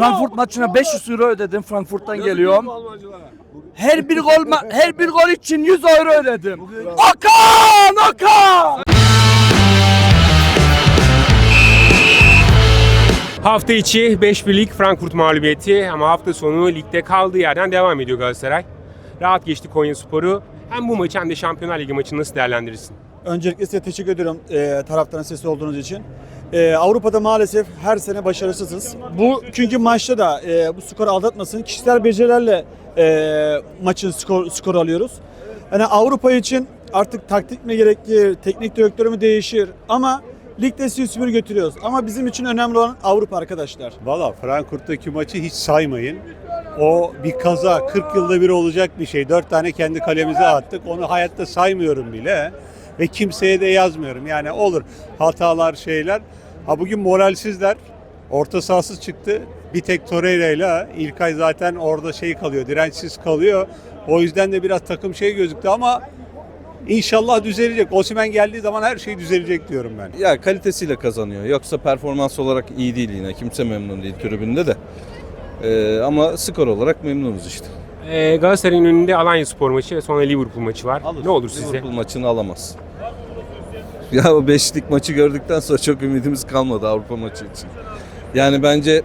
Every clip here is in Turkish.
Frankfurt maçına 500 euro ödedim. Frankfurt'tan geliyorum. Her bir gol ma- her bir gol için 100 euro ödedim. Okan! Okan! Hafta içi 5 birlik Frankfurt mağlubiyeti ama hafta sonu ligde kaldığı yerden devam ediyor Galatasaray. Rahat geçti Konya Sporu. Hem bu maçı hem de Şampiyonlar Ligi maçını nasıl değerlendirirsin? Öncelikle size teşekkür ediyorum e, taraftarın sesi olduğunuz için. E, Avrupa'da maalesef her sene başarısızız. Bu çünkü maçta da e, bu skor aldatmasın. Kişisel becerilerle e, maçın skor, skor alıyoruz. Yani Avrupa için artık taktik mi gerekir, teknik direktörü mü değişir ama ligde süpür götürüyoruz. Ama bizim için önemli olan Avrupa arkadaşlar. Valla Frankfurt'taki maçı hiç saymayın. O bir kaza 40 yılda bir olacak bir şey. 4 tane kendi kalemize attık. Onu hayatta saymıyorum bile. Ve kimseye de yazmıyorum. Yani olur hatalar şeyler. Ha bugün moralsizler. Orta sahasız çıktı. Bir tek Torreira ile İlkay zaten orada şey kalıyor. Dirençsiz kalıyor. O yüzden de biraz takım şey gözüktü ama inşallah düzelecek. Osimhen geldiği zaman her şey düzelecek diyorum ben. Ya kalitesiyle kazanıyor. Yoksa performans olarak iyi değil yine. Kimse memnun değil tribünde de. Ee, ama skor olarak memnunuz işte. Ee, Galatasaray'ın önünde Alanya Spor maçı ve sonra Liverpool maçı var. Ne olur sizce? Liverpool maçını alamaz. Ya o beşlik maçı gördükten sonra çok ümidimiz kalmadı Avrupa maçı için. Yani bence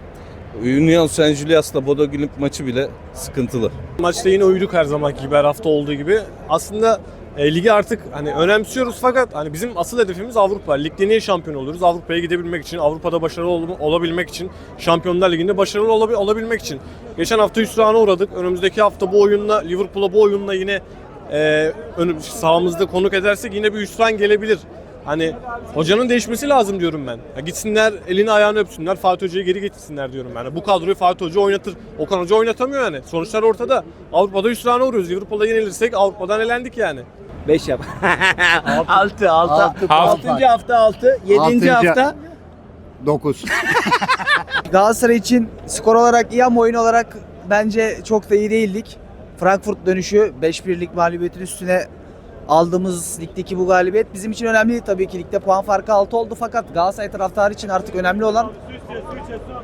Union Saint Julius'la Bodo Glimt maçı bile sıkıntılı. Maçta yine uyuduk her zamanki gibi her hafta olduğu gibi. Aslında e, ligi artık hani önemsiyoruz fakat hani bizim asıl hedefimiz Avrupa. Ligde niye şampiyon oluruz? Avrupa'ya gidebilmek için, Avrupa'da başarılı ol- olabilmek için, Şampiyonlar Ligi'nde başarılı olabi- olabilmek için. Geçen hafta hüsrana uğradık. Önümüzdeki hafta bu oyunla Liverpool'a bu oyunla yine e, önüm, sahamızda konuk edersek yine bir hüsran gelebilir. Hani hocanın değişmesi lazım diyorum ben. Ya gitsinler elini ayağını öpsünler Fatih Hoca'yı geri getirsinler diyorum ben. Bu kadroyu Fatih Hoca oynatır. Okan Hoca oynatamıyor yani. Sonuçlar ortada. Avrupa'da hüsrana uğruyoruz. Liverpool'da yenilirsek Avrupa'dan elendik yani. 5 yap. 6 6 Altı. 6. hafta 6, 7. Altıncı- hafta 9. Galatasaray için skor olarak iyi ama oyun olarak bence çok da iyi değildik. Frankfurt dönüşü 5-1'lik mağlubiyetin üstüne aldığımız ligdeki bu galibiyet bizim için önemli tabii ki ligde puan farkı 6 oldu fakat Galatasaray taraftarı için artık önemli olan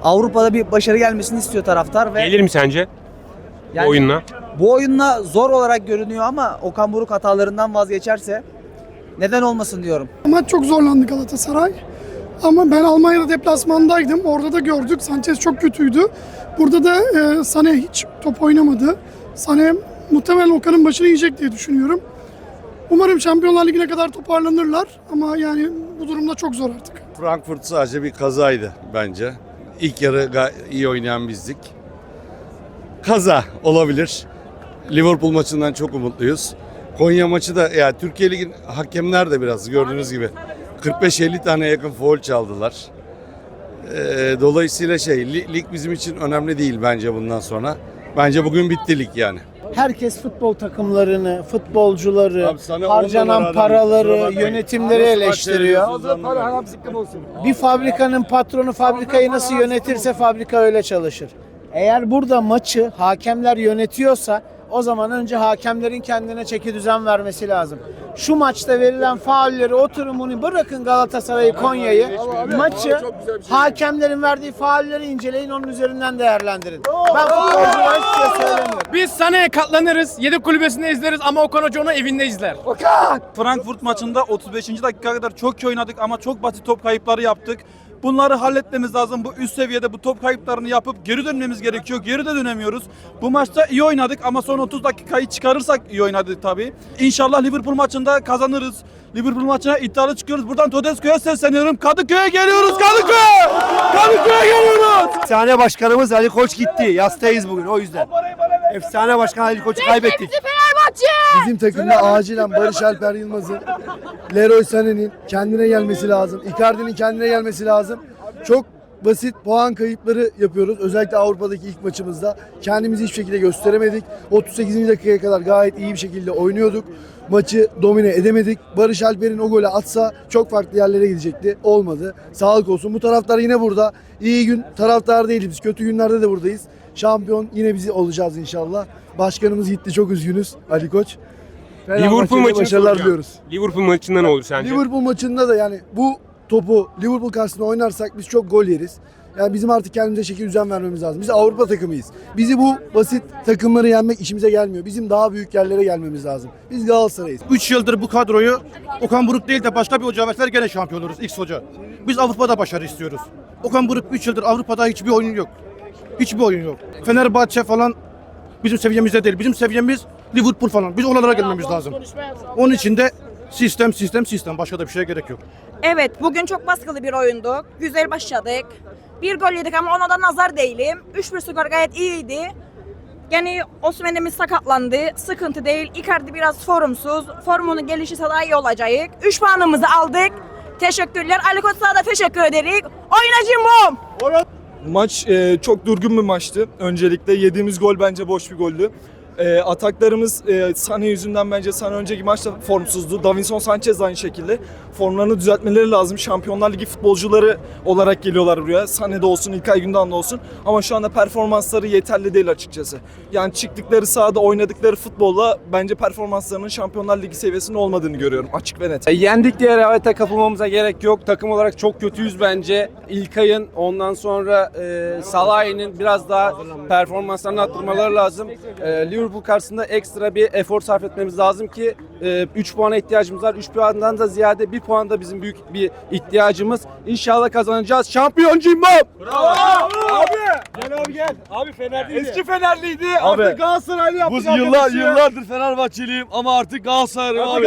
Avrupa'da bir başarı gelmesini istiyor taraftar ve Gelir mi sence yani bu oyunla? bu oyunla zor olarak görünüyor ama Okan Buruk hatalarından vazgeçerse neden olmasın diyorum. Maç çok zorlandı Galatasaray. Ama ben Almanya'da deplasmandaydım. Orada da gördük. Sanchez çok kötüydü. Burada da e, Sané hiç top oynamadı. Sané muhtemelen Okan'ın başını yiyecek diye düşünüyorum. Umarım Şampiyonlar Ligi'ne kadar toparlanırlar. Ama yani bu durumda çok zor artık. Frankfurt sadece bir kazaydı bence. İlk yarı iyi oynayan bizdik. Kaza olabilir. Liverpool maçından çok umutluyuz. Konya maçı da ya Türkiye Ligi'nin hakemler de biraz gördüğünüz gibi 45-50 tane yakın foul çaldılar. Ee, dolayısıyla şey li- lig bizim için önemli değil bence bundan sonra. Bence bugün bitti lig yani. Herkes futbol takımlarını, futbolcuları, Abi sana on harcanan paraları, bakmayın. yönetimleri maç eleştiriyor. Bir fabrikanın patronu fabrikayı nasıl yönetirse fabrika öyle çalışır. Eğer burada maçı hakemler yönetiyorsa o zaman önce hakemlerin kendine çeki düzen vermesi lazım. Şu maçta verilen faulleri oturun bunu bırakın Galatasaray'ı Konya'yı. Maçı hakemlerin verdiği faulleri inceleyin onun üzerinden değerlendirin. Ben futbolculara hiçbir şey söylemiyorum. Biz Sané'ye katlanırız. Yedek kulübesinde izleriz ama Okan Hoca onu evinde izler. Frankfurt maçında 35. dakika kadar çok iyi oynadık ama çok basit top kayıpları yaptık. Bunları halletmemiz lazım. Bu üst seviyede bu top kayıplarını yapıp geri dönmemiz gerekiyor. Geri de dönemiyoruz. Bu maçta iyi oynadık ama son 30 dakikayı çıkarırsak iyi oynadık tabii. İnşallah Liverpool maçında kazanırız. Liverpool maçına iddialı çıkıyoruz. Buradan Todesco'ya sesleniyorum. Kadıköy'e geliyoruz Kadıköy! Kadıköy'e geliyoruz! Efsane başkanımız Ali Koç gitti. Yastayız bugün o yüzden. Efsane başkan Ali Koç'u kaybettik. Bizim takımda acilen Barış Alper Yılmaz'ın, Leroy Sané'nin kendine gelmesi lazım. Icardi'nin kendine gelmesi lazım. Çok basit puan kayıpları yapıyoruz. Özellikle Avrupa'daki ilk maçımızda. Kendimizi hiçbir şekilde gösteremedik. 38. dakikaya kadar gayet iyi bir şekilde oynuyorduk. Maçı domine edemedik. Barış Alper'in o golü atsa çok farklı yerlere gidecekti. Olmadı. Sağlık olsun. Bu taraftar yine burada. İyi gün taraftar değiliz. Biz kötü günlerde de buradayız. Şampiyon yine bizi olacağız inşallah. Başkanımız gitti. Çok üzgünüz Ali Koç. Liverpool maçını başarılar soracağım. diliyoruz. Liverpool maçında ne olur sence? Liverpool maçında da yani bu topu Liverpool karşısında oynarsak biz çok gol yeriz. Yani bizim artık kendimize şekil düzen vermemiz lazım. Biz Avrupa takımıyız. Bizi bu basit takımları yenmek işimize gelmiyor. Bizim daha büyük yerlere gelmemiz lazım. Biz Galatasaray'ız. 3 yıldır bu kadroyu Okan Buruk değil de başka bir hoca verseler gene şampiyon oluruz X hoca. Biz Avrupa'da başarı istiyoruz. Okan Buruk 3 yıldır Avrupa'da hiçbir oyun yok. Hiçbir oyun yok. Fenerbahçe falan bizim seviyemizde değil. Bizim seviyemiz Liverpool falan. Biz oralara gelmemiz lazım. Onun için de sistem sistem sistem. Başka da bir şeye gerek yok. Evet bugün çok baskılı bir oyundu. Güzel başladık. Bir gol yedik ama ona da nazar değilim. 3-1 skor gayet iyiydi. Yani Osman'ımız sakatlandı. Sıkıntı değil. Icardi biraz formsuz. Formunun gelişirse daha iyi olacak. 3 puanımızı aldık. Teşekkürler. Ali Koç'a da teşekkür ederiz. Oynacım bom. Maç e, çok durgun bir maçtı. Öncelikle yediğimiz gol bence boş bir goldü. E, ataklarımız e, Sane yüzünden bence Sane önceki maçta formsuzdu. Davinson Sanchez aynı şekilde. Formlarını düzeltmeleri lazım. Şampiyonlar Ligi futbolcuları olarak geliyorlar buraya. Sane'de olsun, İlkay Gündoğan'da olsun. Ama şu anda performansları yeterli değil açıkçası. Yani çıktıkları sahada oynadıkları futbolla bence performanslarının Şampiyonlar Ligi seviyesinde olmadığını görüyorum açık ve net. E, yendik diye rehavete kapılmamıza gerek yok. Takım olarak çok kötüyüz bence. İlkay'ın ondan sonra e, Salah'ın biraz daha performanslarını arttırmaları lazım. E, Liverpool karşısında ekstra bir efor sarf etmemiz lazım ki 3 puana ihtiyacımız var. 3 puandan da ziyade 1 puan da bizim büyük bir ihtiyacımız. İnşallah kazanacağız. Şampiyon Cimbom! Eski Fenerliydi. Abi. Artık Galatasaraylı yaptık. Bu yıllar- yıllardır Fenerbahçeliyim ama artık Galatasaraylıyım abi.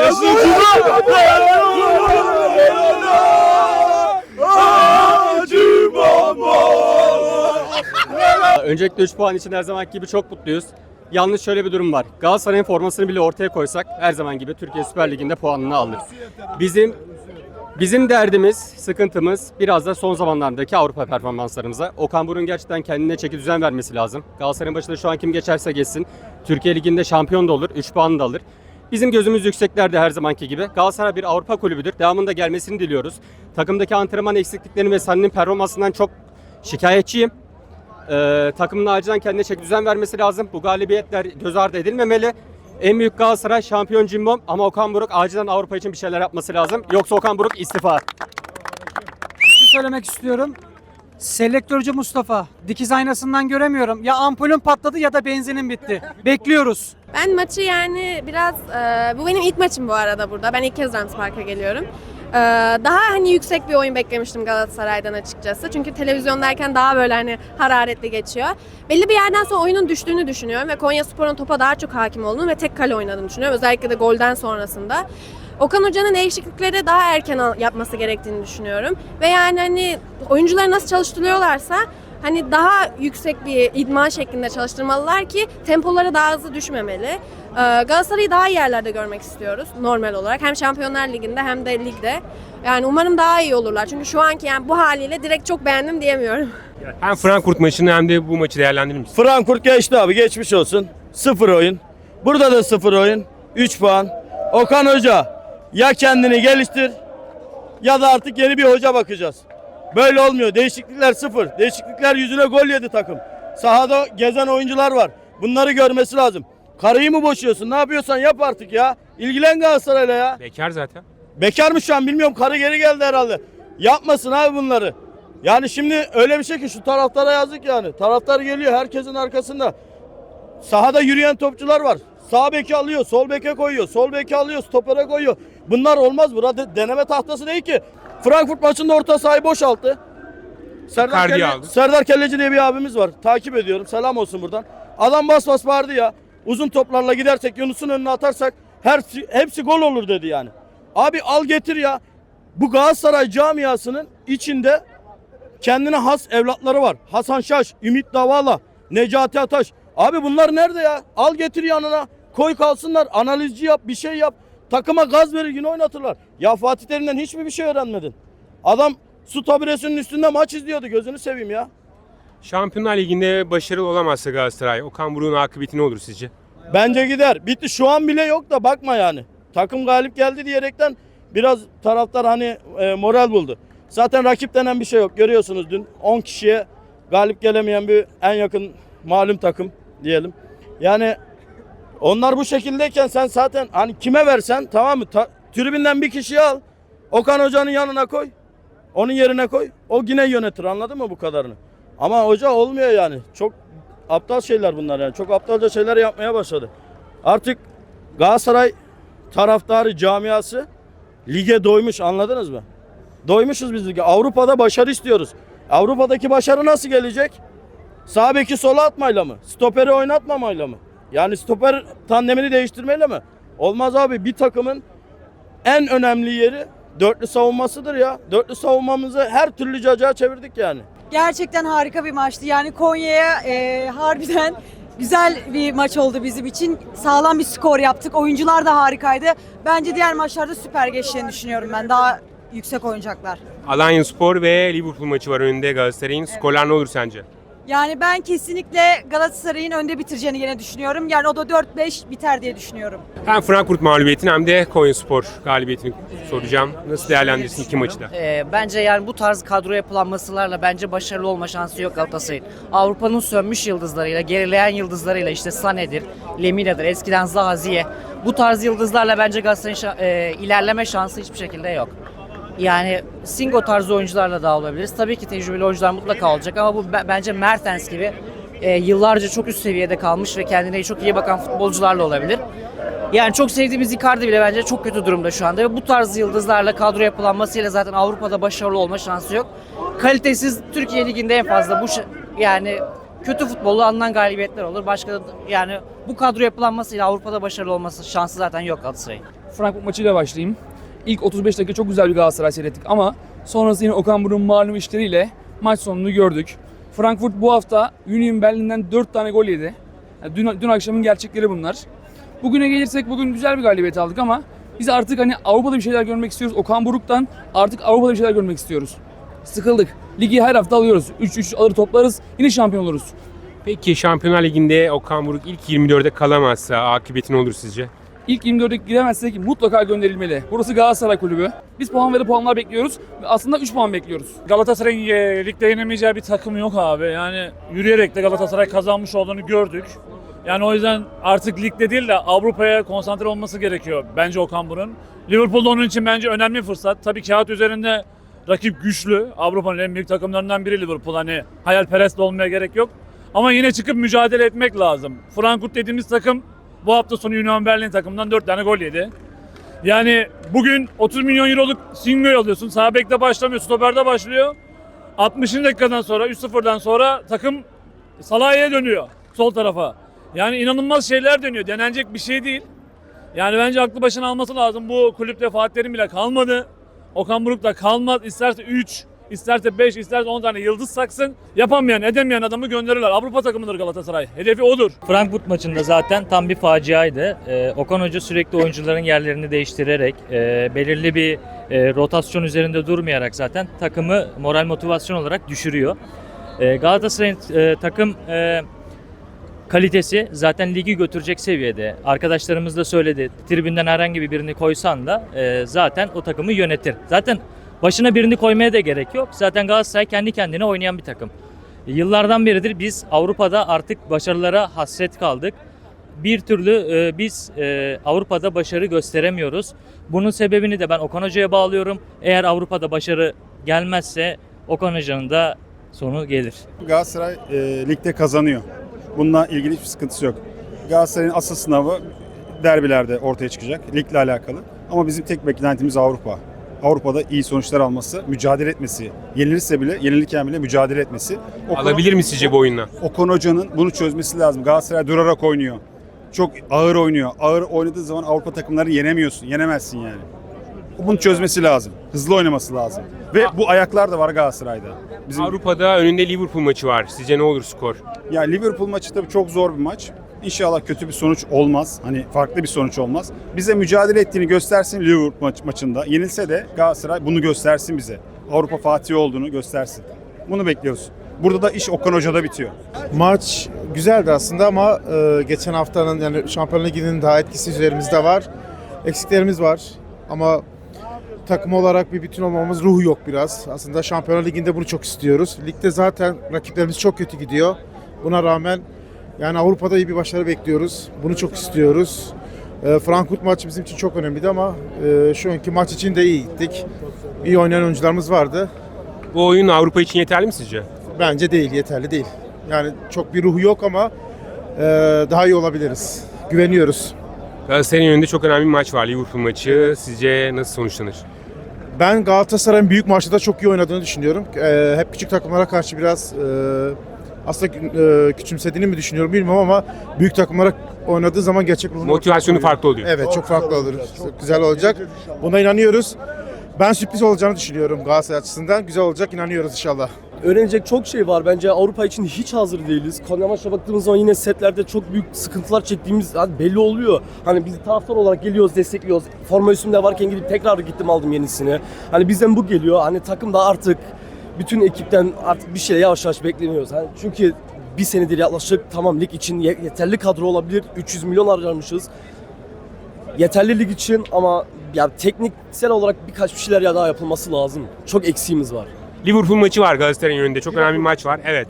Öncelikle 3 puan için her zaman gibi çok mutluyuz. Yalnız şöyle bir durum var. Galatasaray'ın formasını bile ortaya koysak her zaman gibi Türkiye Süper Ligi'nde puanını alır. Bizim bizim derdimiz, sıkıntımız biraz da son zamanlardaki Avrupa performanslarımıza. Okan Buruk'un gerçekten kendine çeki düzen vermesi lazım. Galatasaray'ın başında şu an kim geçerse geçsin. Türkiye Ligi'nde şampiyon da olur, 3 puan da alır. Bizim gözümüz yükseklerde her zamanki gibi. Galatasaray bir Avrupa kulübüdür. Devamında gelmesini diliyoruz. Takımdaki antrenman eksikliklerini ve Sani'nin performansından çok şikayetçiyim. Ee, takımın acilen kendine çeki düzen vermesi lazım. Bu galibiyetler göz ardı edilmemeli. En büyük Galatasaray şampiyon cimbom ama Okan Buruk acilen Avrupa için bir şeyler yapması lazım. Yoksa Okan Buruk istifa. söylemek istiyorum. Selektörcü Mustafa. Dikiz aynasından göremiyorum. Ya ampulün patladı ya da benzinin bitti. Bekliyoruz. Ben maçı yani biraz e, bu benim ilk maçım bu arada burada. Ben ilk kez Rams Park'a geliyorum. E, daha hani yüksek bir oyun beklemiştim Galatasaray'dan açıkçası. Çünkü televizyondayken daha böyle hani hararetli geçiyor. Belli bir yerden sonra oyunun düştüğünü düşünüyorum ve Konya Spor'un topa daha çok hakim olduğunu ve tek kale oynadığını düşünüyorum. Özellikle de golden sonrasında. Okan Hoca'nın değişiklikleri daha erken yapması gerektiğini düşünüyorum. Ve yani hani oyuncuları nasıl çalıştırıyorlarsa hani daha yüksek bir idman şeklinde çalıştırmalılar ki tempoları daha hızlı düşmemeli. Ee, Galatasaray'ı daha iyi yerlerde görmek istiyoruz normal olarak. Hem Şampiyonlar Ligi'nde hem de ligde. Yani umarım daha iyi olurlar. Çünkü şu anki yani bu haliyle direkt çok beğendim diyemiyorum. Hem Frankfurt maçını hem de bu maçı değerlendirir misiniz? Frankfurt geçti abi geçmiş olsun. Sıfır oyun. Burada da sıfır oyun. 3 puan. Okan Hoca ya kendini geliştir ya da artık yeni bir hoca bakacağız. Böyle olmuyor. Değişiklikler sıfır. Değişiklikler yüzüne gol yedi takım. Sahada gezen oyuncular var. Bunları görmesi lazım. Karıyı mı boşuyorsun? Ne yapıyorsan yap artık ya. İlgilen Galatasaray'la ya. Bekar zaten. Bekar mı şu an bilmiyorum. Karı geri geldi herhalde. Yapmasın abi bunları. Yani şimdi öyle bir şey ki şu taraftara yazık yani. Taraftar geliyor herkesin arkasında. Sahada yürüyen topçular var. Sağ beki alıyor, sol beke koyuyor, sol beki alıyor, stopere koyuyor. Bunlar olmaz. Burada deneme tahtası değil ki. Frankfurt maçında orta sahayı boşalttı. Serdar, Icardi'yi Kelle- aldı. Serdar Kelleci diye bir abimiz var. Takip ediyorum. Selam olsun buradan. Adam bas bas bağırdı ya. Uzun toplarla gidersek, Yunus'un önüne atarsak her hepsi gol olur dedi yani. Abi al getir ya. Bu Galatasaray camiasının içinde kendine has evlatları var. Hasan Şaş, Ümit Davala, Necati Ataş. Abi bunlar nerede ya? Al getir yanına. Koy kalsınlar. Analizci yap, bir şey yap. Takıma gaz verir yine oynatırlar. Ya Fatih Terim'den hiç mi bir şey öğrenmedin? Adam su tabiresinin üstünde maç izliyordu. Gözünü seveyim ya. Şampiyonlar Ligi'nde başarılı olamazsa Galatasaray, Okan Buruk'un akıbeti ne olur sizce? Bence gider. Bitti. Şu an bile yok da bakma yani. Takım galip geldi diyerekten biraz taraftar hani e, moral buldu. Zaten rakip denen bir şey yok. Görüyorsunuz dün 10 kişiye galip gelemeyen bir en yakın malum takım diyelim. Yani onlar bu şekildeyken sen zaten hani kime versen tamam mı? Ta- tribünden bir kişiyi al. Okan Hoca'nın yanına koy. Onun yerine koy. O yine yönetir anladın mı bu kadarını? Ama hoca olmuyor yani. Çok aptal şeyler bunlar yani. Çok aptalca şeyler yapmaya başladı. Artık Galatasaray taraftarı camiası lige doymuş anladınız mı? Doymuşuz biz lige. Avrupa'da başarı istiyoruz. Avrupa'daki başarı nasıl gelecek? Sağ beki sola atmayla mı? Stoperi oynatmamayla mı? Yani stoper tandemini değiştirmeyle mi? Olmaz abi bir takımın en önemli yeri dörtlü savunmasıdır ya. Dörtlü savunmamızı her türlü cacığa çevirdik yani. Gerçekten harika bir maçtı. Yani Konya'ya e, harbiden güzel bir maç oldu bizim için. Sağlam bir skor yaptık. Oyuncular da harikaydı. Bence diğer maçlarda süper geçeceğini düşünüyorum ben. Daha yüksek oynayacaklar. Alanya Spor ve Liverpool maçı var önünde Galatasaray'ın. Skorlar ne olur sence? Yani ben kesinlikle Galatasaray'ın önde bitireceğini yine düşünüyorum. Yani o da 4-5 biter diye düşünüyorum. Hem Frankfurt mağlubiyetini hem de Konya Spor galibiyetini soracağım. Nasıl değerlendirirsin iki maçı da? Ee, bence yani bu tarz kadro yapılanmasılarla bence başarılı olma şansı yok Galatasaray'ın. Avrupa'nın sönmüş yıldızlarıyla, gerileyen yıldızlarıyla işte Sané'dir, Lemina'dır, eskiden Zahaziye. Bu tarz yıldızlarla bence Galatasaray'ın şa- e, ilerleme şansı hiçbir şekilde yok. Yani Singo tarzı oyuncularla da olabiliriz. Tabii ki tecrübeli oyuncular mutlaka olacak ama bu be- bence Mertens gibi e, yıllarca çok üst seviyede kalmış ve kendine çok iyi bakan futbolcularla olabilir. Yani çok sevdiğimiz Icardi bile bence çok kötü durumda şu anda. Ve bu tarz yıldızlarla kadro yapılanmasıyla zaten Avrupa'da başarılı olma şansı yok. Kalitesiz Türkiye Ligi'nde en fazla bu yani kötü futbolu alınan galibiyetler olur. Başka yani bu kadro yapılanmasıyla Avrupa'da başarılı olması şansı zaten yok Galatasaray'ın. Frankfurt maçıyla başlayayım. İlk 35 dakika çok güzel bir Galatasaray seyrettik ama sonrası yine Okan Buruk'un malum işleriyle maç sonunu gördük. Frankfurt bu hafta Union Berlin'den 4 tane gol yedi. Yani dün, dün akşamın gerçekleri bunlar. Bugüne gelirsek bugün güzel bir galibiyet aldık ama biz artık hani Avrupa'da bir şeyler görmek istiyoruz. Okan Buruk'tan artık Avrupa'da bir şeyler görmek istiyoruz. Sıkıldık. Ligi her hafta alıyoruz. 3-3 alır toplarız. Yine şampiyon oluruz. Peki Şampiyonlar Ligi'nde Okan Buruk ilk 24'e kalamazsa akıbeti ne olur sizce? İlk 24'e giremezsek mutlaka gönderilmeli. Burası Galatasaray kulübü. Biz puan verip puanlar bekliyoruz. Aslında 3 puan bekliyoruz. Galatasaray'ın ligde yenemeyeceği bir takım yok abi. Yani yürüyerek de Galatasaray kazanmış olduğunu gördük. Yani o yüzden artık ligde değil de Avrupa'ya konsantre olması gerekiyor bence Okan Buruk'un. Liverpool'da onun için bence önemli fırsat. Tabii kağıt üzerinde rakip güçlü. Avrupa'nın en büyük takımlarından biri Liverpool. Hani hayalperest olmaya gerek yok. Ama yine çıkıp mücadele etmek lazım. Frankfurt dediğimiz takım bu hafta sonu Union Berlin takımından 4 tane gol yedi. Yani bugün 30 milyon euroluk Singo'yu alıyorsun. Sağ bekte başlamıyor, stoperde başlıyor. 60. dakikadan sonra 3-0'dan sonra takım Salah'a dönüyor sol tarafa. Yani inanılmaz şeyler dönüyor. Denenecek bir şey değil. Yani bence aklı başına alması lazım. Bu kulüpte Fatih Terim bile kalmadı. Okan Buruk da kalmaz. İsterse 3, isterse 5, isterse 10 tane yıldız saksın. Yapamayan, edemeyen adamı gönderirler. Avrupa takımıdır Galatasaray. Hedefi odur. Frankfurt maçında zaten tam bir faciaydı. Ee, Okan Hoca sürekli oyuncuların yerlerini değiştirerek, e, belirli bir e, rotasyon üzerinde durmayarak zaten takımı moral motivasyon olarak düşürüyor. E, Galatasaray'ın e, takım e, kalitesi zaten ligi götürecek seviyede. Arkadaşlarımız da söyledi. Tribünden herhangi bir birini koysan da e, zaten o takımı yönetir. Zaten başına birini koymaya da gerek yok. Zaten Galatasaray kendi kendine oynayan bir takım. Yıllardan beridir biz Avrupa'da artık başarılara hasret kaldık. Bir türlü e, biz e, Avrupa'da başarı gösteremiyoruz. Bunun sebebini de ben Okan Hoca'ya bağlıyorum. Eğer Avrupa'da başarı gelmezse Okan Hoca'nın da sonu gelir. Galatasaray e, ligde kazanıyor. Bununla ilgili hiçbir sıkıntısı yok. Galatasaray'ın asıl sınavı derbilerde ortaya çıkacak. Ligle alakalı. Ama bizim tek beklentimiz Avrupa. Avrupa'da iyi sonuçlar alması, mücadele etmesi. Yenilirse bile, yenilirken bile mücadele etmesi. Okan- Alabilir mi sizce bu oyunla? Okan Hoca'nın bunu çözmesi lazım. Galatasaray durarak oynuyor. Çok ağır oynuyor. Ağır oynadığı zaman Avrupa takımlarını yenemiyorsun. Yenemezsin yani. Bunu çözmesi lazım. Hızlı oynaması lazım. Ve bu ayaklar da var Galatasaray'da. Bizim Avrupa'da önünde Liverpool maçı var. Sizce ne olur skor? Ya Liverpool maçı tabii çok zor bir maç. İnşallah kötü bir sonuç olmaz. Hani farklı bir sonuç olmaz. Bize mücadele ettiğini göstersin Liverpool maç, maçında. Yenilse de Galatasaray bunu göstersin bize. Avrupa Fatih olduğunu göstersin. Bunu bekliyoruz. Burada da iş Okan Hoca'da bitiyor. Maç güzeldi aslında ama e, geçen haftanın yani Şampiyonlar Ligi'nin daha etkisi üzerimizde var. Eksiklerimiz var ama takım olarak bir bütün olmamız ruhu yok biraz. Aslında Şampiyonlar Ligi'nde bunu çok istiyoruz. Ligde zaten rakiplerimiz çok kötü gidiyor. Buna rağmen yani Avrupa'da iyi bir başarı bekliyoruz. Bunu çok istiyoruz. E, Frankfurt maçı bizim için çok önemliydi ama e, şu anki maç için de iyi gittik. İyi oynayan oyuncularımız vardı. Bu oyun Avrupa için yeterli mi sizce? Bence değil, yeterli değil. Yani çok bir ruhu yok ama e, daha iyi olabiliriz. Güveniyoruz. Galatasaray'ın önünde çok önemli bir maç var. Liverpool maçı. Sizce nasıl sonuçlanır? Ben Galatasaray'ın büyük maçta da çok iyi oynadığını düşünüyorum. E, hep küçük takımlara karşı biraz e, aslında e, küçümsediğini mi düşünüyorum bilmiyorum ama büyük takımlara oynadığı zaman gerçek ruhunu Motivasyonu farklı oluyor. Evet, çok farklı olur. Çok güzel olacak. Buna inanıyoruz. Ben sürpriz olacağını düşünüyorum Galatasaray açısından. Güzel olacak, inanıyoruz inşallah. Öğrenecek çok şey var. Bence Avrupa için hiç hazır değiliz. Konya maçına baktığımız zaman yine setlerde çok büyük sıkıntılar çektiğimiz hani belli oluyor. Hani biz taraftar olarak geliyoruz, destekliyoruz. Forma üstümde varken gidip tekrar gittim aldım yenisini. Hani bizden bu geliyor. Hani takım da artık bütün ekipten artık bir şey yavaş yavaş bekleniyoruz. Hani çünkü bir senedir yaklaşık tamam lig için ye- yeterli kadro olabilir. 300 milyon harcamışız. Yeterli lig için ama ya tekniksel olarak birkaç bir şeyler ya daha yapılması lazım. Çok eksiğimiz var. Liverpool maçı var Galatasaray'ın önünde. Çok önemli bir maç var. Evet.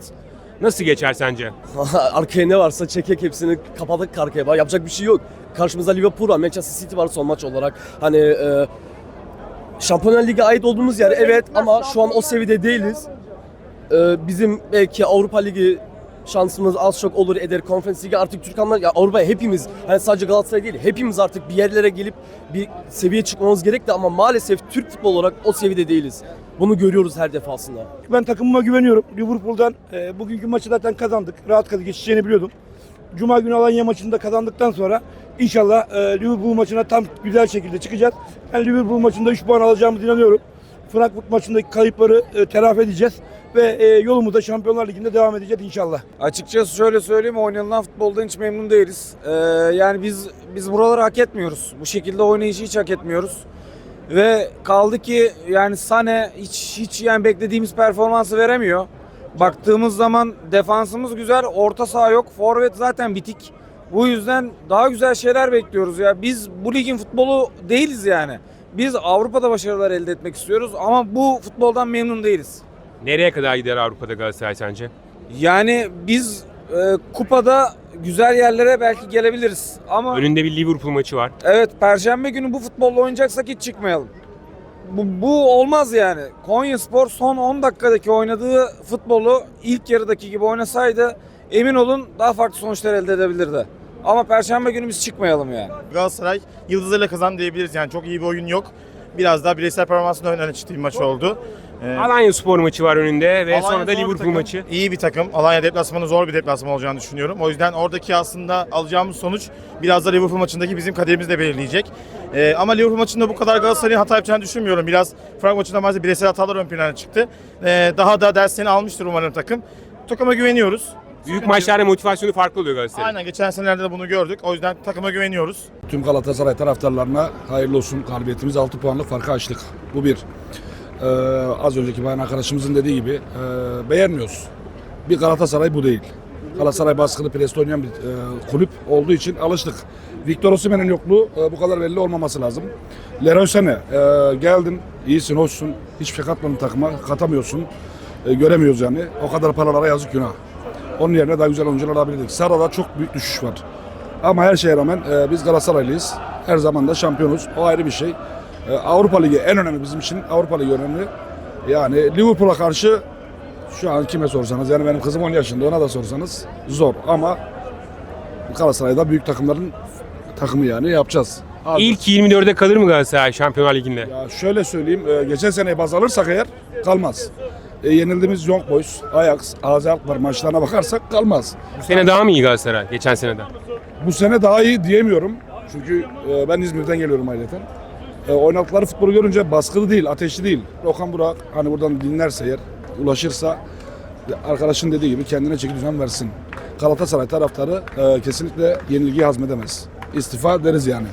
Nasıl geçer sence? arkaya ne varsa çekek hepsini kapadık arkaya. Yapacak bir şey yok. Karşımızda Liverpool var, Manchester City var son maç olarak. Hani e, Şampiyonlar Ligi ait olduğumuz yer evet ama şu an o seviyede değiliz. E, bizim belki Avrupa Ligi şansımız az çok olur eder. Konferans Ligi artık Türkanlar ya Avrupa hepimiz hani sadece Galatasaray değil hepimiz artık bir yerlere gelip bir seviye çıkmamız gerekti ama maalesef Türk futbol olarak o seviyede değiliz. Bunu görüyoruz her defasında. Ben takımıma güveniyorum. Liverpool'dan e, bugünkü maçı zaten kazandık. Rahat kazı geçeceğini biliyordum. Cuma günü Alanya maçını da kazandıktan sonra inşallah e, Liverpool maçına tam güzel şekilde çıkacağız. Ben Liverpool maçında 3 puan alacağımıza inanıyorum. Frankfurt maçındaki kayıpları e, telafi edeceğiz ve e, yolumuza Şampiyonlar Ligi'nde devam edeceğiz inşallah. Açıkçası şöyle söyleyeyim oynanılan futboldan hiç memnun değiliz. Ee, yani biz biz buraları hak etmiyoruz. Bu şekilde oynayışı hiç hak etmiyoruz. Ve kaldı ki yani Sane hiç hiç yani beklediğimiz performansı veremiyor. Baktığımız zaman defansımız güzel, orta saha yok, forvet zaten bitik. Bu yüzden daha güzel şeyler bekliyoruz ya. Biz bu ligin futbolu değiliz yani. Biz Avrupa'da başarılar elde etmek istiyoruz ama bu futboldan memnun değiliz. Nereye kadar gider Avrupa'da Galatasaray sence? Yani biz e, kupada güzel yerlere belki gelebiliriz ama Önünde bir Liverpool maçı var. evet perşembe günü bu futbolla oynayacaksak hiç çıkmayalım. Bu, bu olmaz yani. Konya Spor son 10 dakikadaki oynadığı futbolu ilk yarıdaki gibi oynasaydı emin olun daha farklı sonuçlar elde edebilirdi. Ama perşembe günü biz çıkmayalım yani. Galatasaray yıldızlarıyla kazan diyebiliriz yani çok iyi bir oyun yok. Biraz daha bireysel performansın ön öne çıktığı bir maç oldu. Ee, Alanya Spor maçı var önünde ve Alanya sonra da zor bir Liverpool takım, maçı. İyi bir takım. Alanya deplasmanı zor bir deplasman olacağını düşünüyorum. O yüzden oradaki aslında alacağımız sonuç biraz da Liverpool maçındaki bizim kaderimizi de belirleyecek. Ee, ama Liverpool maçında bu kadar Galatasaray'ın hata yapacağını düşünmüyorum. Biraz Frank maçında maalesef bireysel hatalar ön plana çıktı. Ee, daha da derslerini almıştır umarım takım. Takıma güveniyoruz. Büyük maçlarda motivasyonu farklı oluyor Galatasaray'ın. Aynen geçen senelerde de bunu gördük. O yüzden takıma güveniyoruz. Tüm Galatasaray taraftarlarına hayırlı olsun galibiyetimiz 6 puanlık farkı açtık. Bu bir. Ee, az önceki bayan arkadaşımızın dediği gibi e, beğenmiyoruz. Bir Galatasaray bu değil. Galatasaray baskılı presle oynayan bir e, kulüp olduğu için alıştık. Victor Osimhen'in yokluğu e, bu kadar belli olmaması lazım. Leroy Sané e, geldin, iyisin, hoşsun, hiçbir şey katmadın takıma, katamıyorsun. E, göremiyoruz yani. O kadar paralara yazık günah. Onun yerine daha güzel oyuncular alabilirdik. Sarı'da çok büyük düşüş var. Ama her şeye rağmen e, biz Galatasaraylıyız. Her zaman da şampiyonuz. O ayrı bir şey. E, Avrupa Ligi en önemli bizim için. Avrupa Ligi önemli. Yani Liverpool'a karşı şu an kime sorsanız yani benim kızım 10 yaşında ona da sorsanız zor ama Galatasaray'da büyük takımların takımı yani yapacağız. Abi, İlk 24'e kalır mı Galatasaray Şampiyonlar Ligi'nde? ya şöyle söyleyeyim, e, geçen seneyi baz alırsak eğer kalmaz. E, yenildiğimiz Young Boys, Ajax, AZ Alkmaar maçlarına bakarsak kalmaz. Bu sene daha mı iyi Galatasaray geçen seneden? Bu sene daha iyi diyemiyorum. Çünkü e, ben İzmir'den geliyorum aileten. E, oynadıkları futbolu görünce baskılı değil, ateşli değil. Okan Burak hani buradan dinlerse eğer, ulaşırsa arkadaşın dediği gibi kendine çeki düzen versin. Galatasaray taraftarı e, kesinlikle yenilgiyi hazmedemez. İstifa deriz yani.